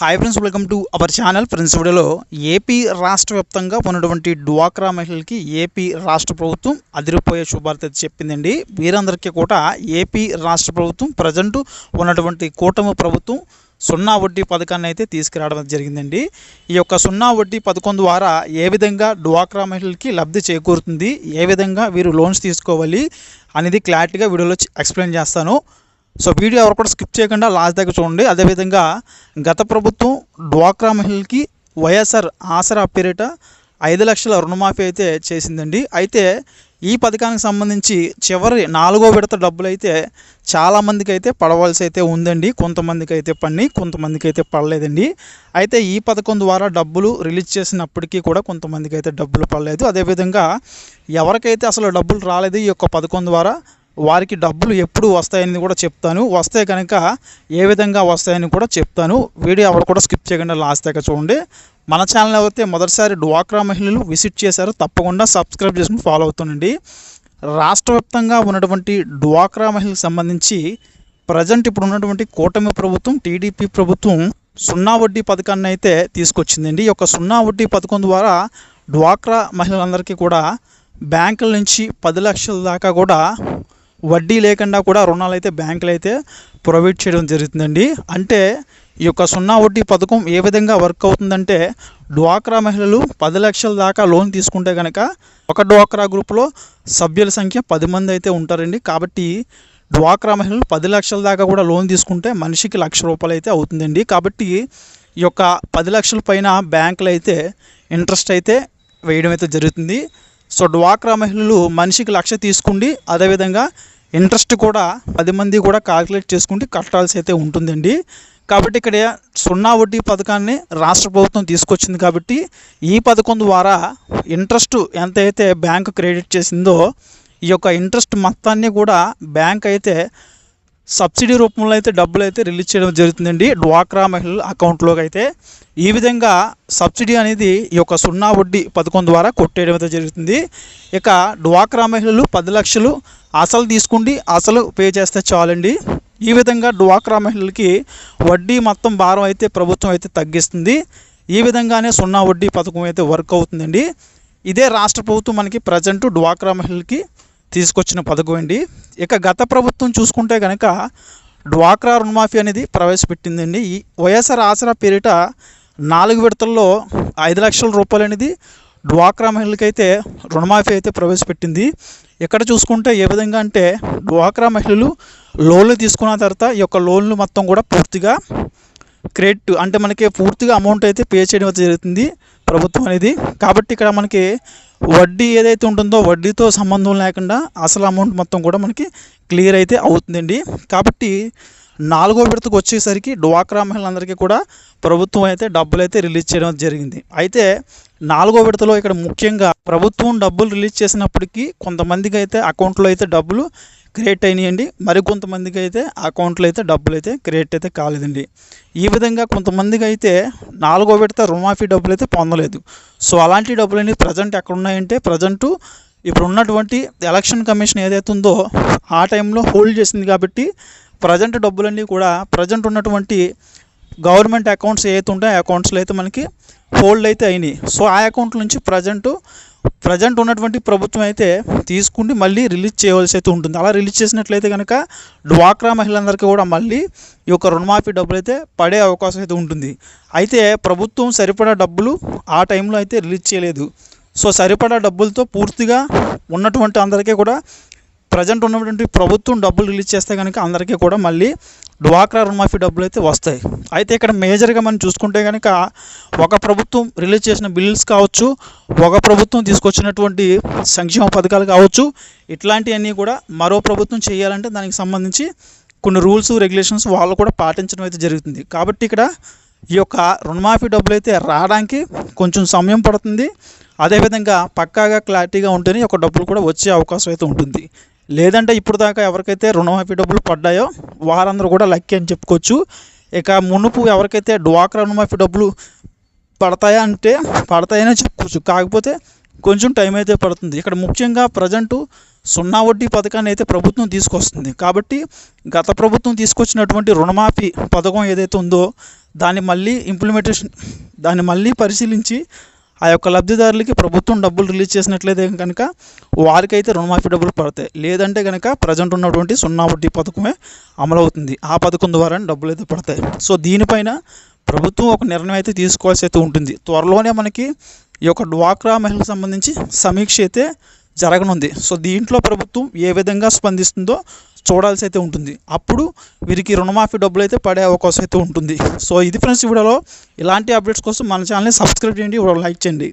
Hi friends welcome to our channel friends వీడియోలో AP రాష్ట్ర వ్యాప్తంగా ఉన్నటువంటి డ్వాక్రా మహిళలకి ఏపీ రాష్ట్ర ప్రభుత్వం అదిరిపోయే శుభార్త చెప్పిందండి. వీరందరికీ కూడా ఏపీ రాష్ట్ర ప్రభుత్వం ప్రజెంట్ ఉన్నటువంటి కూటమి ప్రభుత్వం సున్నా వడ్డీ పథకాన్ని అయితే తీసుకురావడం జరిగిందండి. ఈ యొక్క సున్నా వడ్డీ పథకం ద్వారా ఏ విధంగా డ్వాక్రా మహిళలకి లబ్ధి చేకూరుతుంది ఏ విధంగా వీరు లోన్స్ తీసుకోవాలి అనేది క్లారిటీగా వీడియోలో ఎక్స్ప్లెయిన్ చేస్తాను. సో వీడియో ఎవరు కూడా స్కిప్ చేయకుండా లాస్ట్ దగ్గర చూడండి. అదేవిధంగా గత ప్రభుత్వం డ్వాక్రా మహిళలకి వైఎస్ఆర్ ఆసరా పేరిట ఐదు లక్షల రుణమాఫీ అయితే చేసిందండి. అయితే ఈ పథకానికి సంబంధించి చివరి నాలుగో విడత డబ్బులు అయితే చాలామందికి అయితే పడవలసి అయితే ఉందండి. కొంతమందికి అయితే పని కొంతమందికి అయితే పడలేదండి. అయితే ఈ పథకం ద్వారా డబ్బులు రిలీజ్ చేసినప్పటికీ కూడా కొంతమందికి అయితే డబ్బులు పడలేదు. అదేవిధంగా ఎవరికైతే అసలు డబ్బులు రాలేదు ఈ యొక్క పథకం ద్వారా వారికి డబ్బులు ఎప్పుడు వస్తాయని కూడా చెప్తాను. వస్తే కనుక ఏ విధంగా వస్తాయని కూడా చెప్తాను. వీడియో ఎవరు కూడా స్కిప్ చేయకుండా లాస్ట్ దాకా చూడండి. మన ఛానల్ అయితే మొదటిసారి డ్వాక్రా మహిళలు విజిట్ చేశారు తప్పకుండా సబ్స్క్రైబ్ చేసుకుని ఫాలో అవుతుండండి. రాష్ట్ర వ్యాప్తంగా ఉన్నటువంటి డ్వాక్రా మహిళలకు సంబంధించి ప్రజెంట్ ఇప్పుడు ఉన్నటువంటి కూటమి ప్రభుత్వం టీడీపీ ప్రభుత్వం సున్నా వడ్డీ పథకాన్ని అయితే తీసుకొచ్చిందండి. ఈ యొక్క సున్నా వడ్డీ పథకం ద్వారా డ్వాక్రా మహిళలందరికీ కూడా బ్యాంకుల నుంచి పది లక్షల దాకా కూడా వడ్డీ లేకుండా కూడా రుణాలు అయితే బ్యాంకులు అయితే ప్రొవైడ్ చేయడం జరుగుతుందండి. అంటే ఈ యొక్క సున్నా వడ్డీ పథకం ఏ విధంగా వర్క్ అవుతుందంటే డ్వాక్రా మహిళలు పది లక్షల దాకా లోన్ తీసుకుంటే కనుక ఒక డ్వాక్రా గ్రూప్లో సభ్యుల సంఖ్య పది మంది అయితే ఉంటారండి. కాబట్టి డ్వాక్రా మహిళలు పది లక్షల దాకా కూడా లోన్ తీసుకుంటే మనిషికి లక్ష రూపాయలు అయితే అవుతుందండి. కాబట్టి ఈ యొక్క పది లక్షల పైన బ్యాంకులు అయితే ఇంట్రెస్ట్ అయితే వేయడం అయితే జరుగుతుంది. సో డ్వాక్రా మహిళలు మనిషికి లక్ష తీసుకుండి అదేవిధంగా ఇంట్రెస్ట్ కూడా పది మంది కూడా కాల్కులేట్ చేసుకుంటే కట్టాల్సి అయితే ఉంటుందండి. కాబట్టి ఇక్కడ సున్నా వడ్డీ పథకాన్ని రాష్ట్ర ప్రభుత్వం తీసుకొచ్చింది కాబట్టి ఈ పథకం ద్వారా ఇంట్రెస్ట్ ఎంతైతే బ్యాంకు క్రెడిట్ చేసిందో ఈ యొక్క ఇంట్రెస్ట్ మొత్తాన్ని కూడా బ్యాంక్ అయితే సబ్సిడీ రూపంలో అయితే డబ్బులు అయితే రిలీజ్ చేయడం జరుగుతుందండి. డ్వాక్రా మహిళల అకౌంట్లోకి అయితే ఈ విధంగా సబ్సిడీ అనేది ఈ యొక్క సున్నా వడ్డీ పథకం ద్వారా కొట్టేయడం అయితే జరుగుతుంది. ఇక డ్వాక్రా మహిళలు పది లక్షలు అసలు తీసుకుండి అసలు పే చేస్తే చాలండి. ఈ విధంగా డ్వాక్రా మహిళలకి వడ్డీ మొత్తం భారం అయితే ప్రభుత్వం అయితే తగ్గిస్తుంది. ఈ విధంగానే సున్నా వడ్డీ పథకం అయితే వర్క్ అవుతుందండి. ఇదే రాష్ట్ర ప్రభుత్వం మనకి ప్రజెంట్ డ్వాక్రా మహిళలకి తీసుకొచ్చిన పథకం అండి. ఇక గత ప్రభుత్వం చూసుకుంటే కనుక డ్వాక్రా రుణమాఫీ అనేది ప్రవేశపెట్టిందండి. ఈ వైఎస్ఆర్ ఆసరా పేరిట నాలుగు విడతల్లో ఐదు లక్షల రూపాయలు అనేది డ్వాక్రా మహిళలకైతే రుణమాఫీ అయితే ప్రవేశపెట్టింది. ఇక్కడ చూసుకుంటే ఏ విధంగా అంటే డ్వాక్రా మహిళలు లోన్లు తీసుకున్న తర్వాత ఈ యొక్క లోన్లు మొత్తం కూడా పూర్తిగా క్రెడిట్ అంటే మనకి పూర్తిగా అమౌంట్ అయితే పే చేయడం అయితే జరుగుతుంది. ప్రభుత్వం అనేది. కాబట్టి ఇక్కడ మనకి వడ్డీ ఏదైతే ఉంటుందో వడ్డీతో సంబంధం లేకుండా అసలు అమౌంట్ మొత్తం కూడా మనకి క్లియర్ అయితే అవుతుందండి. కాబట్టి నాలుగో విడతకు వచ్చేసరికి డ్వాక్రా మహిళలందరికీ కూడా ప్రభుత్వం అయితే డబ్బులు అయితే రిలీజ్ చేయడం జరిగింది. అయితే నాలుగో విడతలో ఇక్కడ ముఖ్యంగా ప్రభుత్వం డబ్బులు రిలీజ్ చేసినప్పటికీ కొంతమందికి అయితే అకౌంట్లో అయితే డబ్బులు క్రియేట్ అయినాయండి. మరి కొంతమందికి అయితే అకౌంట్లో అయితే డబ్బులు అయితే క్రియేట్ అయితే కాలేదండి. ఈ విధంగా కొంతమందికి అయితే నాలుగో విడత రుణమాఫీ డబ్బులు అయితే పొందలేదు. సో అలాంటి డబ్బులు అనేవి ప్రజెంట్ ఎక్కడున్నాయంటే ప్రజెంటు ఇప్పుడు ఉన్నటువంటి ఎలక్షన్ కమిషన్ ఏదైతే ఉందో ఆ టైంలో హోల్డ్ చేసింది కాబట్టి ప్రజెంట్ డబ్బులన్నీ కూడా ప్రజెంట్ ఉన్నటువంటి గవర్నమెంట్ అకౌంట్స్ ఏవైతే ఉంటాయో ఆ అకౌంట్స్లో అయితే మనకి హోల్డ్ అయితే అయినాయి. సో ఆ అకౌంట్ నుంచి ప్రజెంట్ ప్రజెంట్ ఉన్నటువంటి ప్రభుత్వం అయితే తీసుకుండి మళ్ళీ రిలీజ్ చేయవలసి అయితే ఉంటుంది. అలా రిలీజ్ చేసినట్లయితే కనుక డ్వాక్రా మహిళలందరికీ కూడా మళ్ళీ ఈ యొక్క రుణమాఫీ డబ్బులు అయితే పడే అవకాశం అయితే ఉంటుంది. అయితే ప్రభుత్వం సరిపడా డబ్బులు ఆ టైంలో అయితే రిలీజ్ చేయలేదు. సో సరిపడా డబ్బులతో పూర్తిగా ఉన్నటువంటి అందరికీ కూడా ప్రజెంట్ ఉన్నటువంటి ప్రభుత్వం డబ్బులు రిలీజ్ చేస్తే కనుక అందరికీ కూడా మళ్ళీ డ్వాక్రా రుణమాఫీ డబ్బులు అయితే వస్తాయి. అయితే ఇక్కడ మేజర్గా మనం చూసుకుంటే కనుక ఒక ప్రభుత్వం రిలీజ్ చేసిన బిల్స్ కావచ్చు ఒక ప్రభుత్వం తీసుకొచ్చినటువంటి సంక్షేమ పథకాలు కావచ్చు ఇట్లాంటివన్నీ కూడా మరో ప్రభుత్వం చేయాలంటే దానికి సంబంధించి కొన్ని రూల్స్ రెగ్యులేషన్స్ వాళ్ళు కూడా పాటించడం అయితే జరుగుతుంది. కాబట్టి ఇక్కడ ఈ యొక్క రుణమాఫీ డబ్బులు అయితే రావడానికి కొంచెం సమయం పడుతుంది. అదేవిధంగా పక్కాగా క్లారిటీగా ఉంటేనే ఈ యొక్క డబ్బులు కూడా వచ్చే అవకాశం అయితే ఉంటుంది. లేదంటే ఇప్పుడు దాకా ఎవరికైతే రుణమాఫీ డబ్బులు పడ్డాయో వారందరూ కూడా లక్కీ అని చెప్పుకోవచ్చు. ఇక మునుపు ఎవరికైతే డ్వాక్రా రుణమాఫీ డబ్బులు పడతాయా అంటే పడతాయనే చెప్పుకోవచ్చు. కాకపోతే కొంచెం టైం అయితే పడుతుంది. ఇక్కడ ముఖ్యంగా ప్రజెంటు సున్నా వడ్డీ పథకాన్ని అయితే ప్రభుత్వం తీసుకొస్తుంది. కాబట్టి గత ప్రభుత్వం తీసుకొచ్చినటువంటి రుణమాఫీ పథకం ఏదైతే ఉందో దాన్ని మళ్ళీ ఇంప్లిమెంటేషన్ దాన్ని మళ్ళీ పరిశీలించి ఆ యొక్క లబ్ధిదారులకి ప్రభుత్వం డబ్బులు రిలీజ్ చేసినట్లయితే కనుక వారికైతే రుణమాఫీ డబ్బులు పడతాయి. లేదంటే కనుక ప్రజెంట్ ఉన్నటువంటి సున్నా వడ్డీ పథకమే అమలవుతుంది. ఆ పథకం ద్వారా డబ్బులు అయితే పడతాయి. సో దీనిపైన ప్రభుత్వం ఒక నిర్ణయం అయితే తీసుకోవాల్సి అయితే ఉంటుంది. త్వరలోనే మనకి ఈ యొక్క డ్వాక్రా మహిళకు సంబంధించి సమీక్ష అయితే జరగనుంది. సో దీంట్లో ప్రభుత్వం ఏ విధంగా స్పందిస్తుందో చూడాల్సి అయితే ఉంటుంది. అప్పుడు వీరికి రుణమాఫీ డబ్బులు అయితే పడే అవకాశం అయితే ఉంటుంది. సో ఇది ఫ్రెండ్స్ వీడియోలో. ఇలాంటి అప్డేట్స్ కోసం మన ఛానల్ని సబ్స్క్రైబ్ చేయండి. లైక్ చేయండి.